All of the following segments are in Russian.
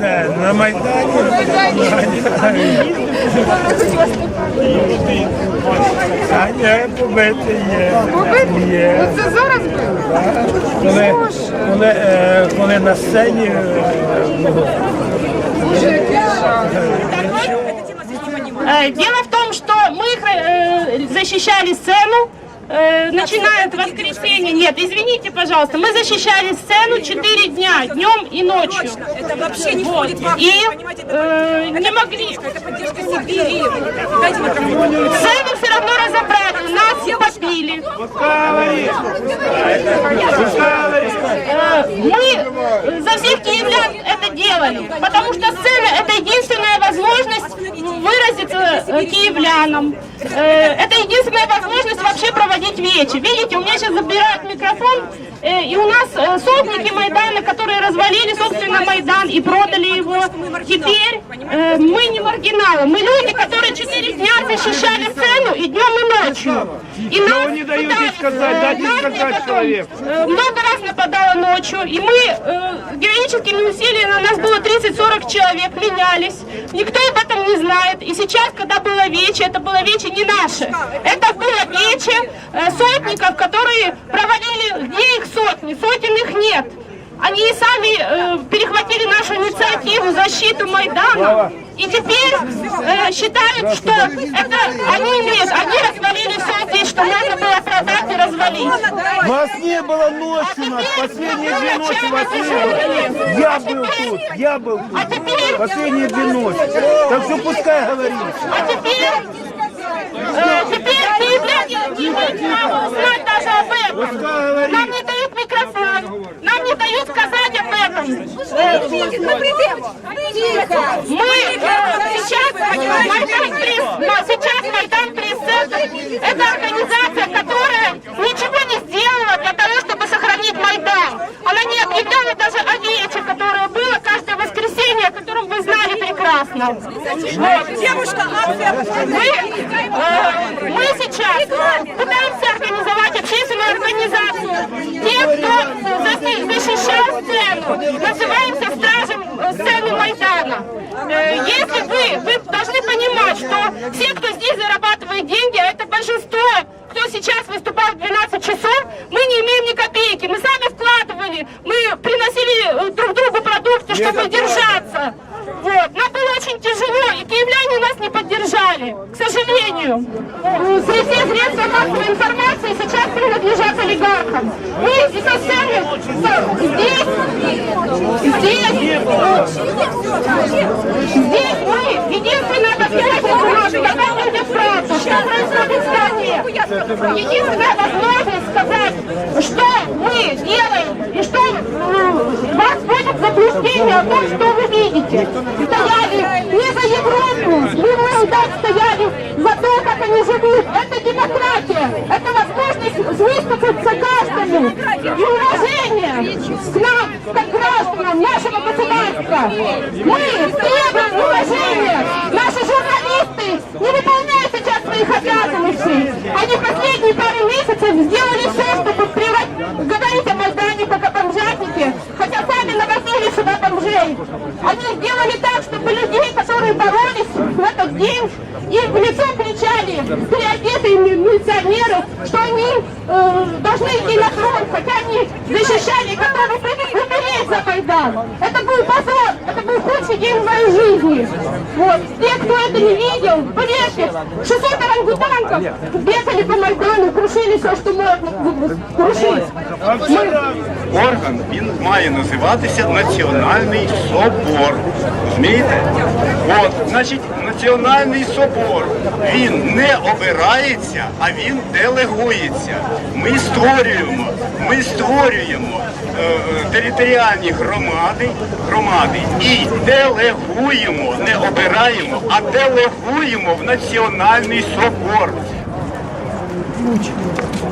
Де? На Майдані? А ні, побити є. Є. Це зараз було? Коли, коли, е, коли на сцені е, ну, Боже, який жах. Э, Дело в том, что мы э, защищали сцену, э, начиная от воскресенья. Нет, извините, пожалуйста, мы защищали сцену 4 дня, днем и ночью. Это вообще не Вот. входит в И э, не могли. это поддержка Сибири. Дайте микрофон. Сцену все равно разобрали, нас побили. Э, Мы за всех киевлян это делали, потому что сцена это единственная возможность выразиться э, киевлянам. Э, Это единственная возможность вообще проводить вечи. Видите, у меня сейчас забирают микрофон, э, и у нас э, сотники Майдана, которые развалили, собственно, Майдан и продали его. Теперь э, мы не маргиналы, мы люди, которые четыре дня защищали сцену и днем, и ночью. И нас не даете пытались, сказать, э, дайте нас сказать человеку. э, Много раз нападало ночью, и мы э, героическими усилиями, у нас было 30-40 человек, менялись. Никто об этом не знает. И сейчас, когда было вече, это было вече не наше. Это было вече э, сотников, которые провалили, где их сотни, сотен их нет. Они сами э, перехватили нашу инициативу, защиту Майдана. И теперь э, считают, что это они имеют, они развалили все здесь, что можно было продать и развалить. Вас не было ночью у нас, последние две ночи вас не было. Я был тут, я был тут. Последние две ночи. Так что пускай говорит. А теперь, э, теперь киевляне не имеют права узнать даже об этом. Нам не дают микрофон, нам не дают сказать об этом. Тихо. Мы э, сейчас Майдан Пресс, но сейчас Майдан Пресс это организация, которая ничего не сделала для того, чтобы сохранить Майдан. Она не объявляла даже о вече, которое было каждое воскресенье, о котором вы знали прекрасно. Вот. Девушка. Мы, э, мы сейчас пытаемся организовать общественную организацию. Те, кто защищал сцену, называемся стражем э, сцены Майдана. Э, Если вы, вы должны понимать, что все, кто здесь зарабатывает деньги, а это большинство, кто сейчас выступал в 12 часов, мы не имеем ни копейки. Мы сами вкладывали, мы приносили э, друг другу продукты, чтобы держаться. Вот. Нам было очень тяжело, и киевляне нас не поддержали, к сожалению. Э, Все средства массовой информации сейчас принадлежат олигархам. Мы сцены со- здесь, здесь, здесь мы единственная возможность, когда люди спрашивают, что происходит в стране. Единственная возможность сказать, что мы делаем и что м, вас вводят в заблуждение о том, что вы видите. Стояли не за Европу, мы в Майдан стояли за то, как они живут. Это демократия, это возможность высказаться каждому и уважение к нам, как гражданам нашего государства. Мы требуем уважения. Наши журналисты не выполняют сейчас своих обязанностей. Они последние пару месяцев сделали все, чтобы привод- говорить о Майдане как о бомжатнике, хотя сами навозили сюда бомжей. Они сделали так, чтобы людей, которые боролись в этот день, им в лицо кричали переодетые ми- милиционеры, что они э, должны идти на фронт, хотя они защищали, готовы при- умереть за Майдан. Был день в моей жизни. Вот. Те, кто это не видел, поверьте, 600 орангутанков бегали по Майдану, крушили все, что можно крушить. Орган він має називатися Національний собор. Розумієте? От, значить, Національний собор він не обирається, а він делегується. Ми створюємо, ми створюємо е, е, територіальні громади, громади і делегуємо, не обираємо, а делегуємо в Національний собор.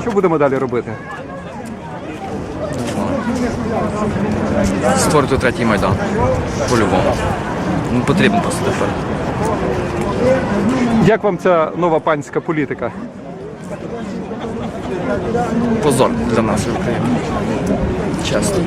Що будемо далі робити? створити третій майдан. По-любому. Ну, потрібно просто тепер. Як вам ця нова панська політика? Позор для нашої України. Чесно.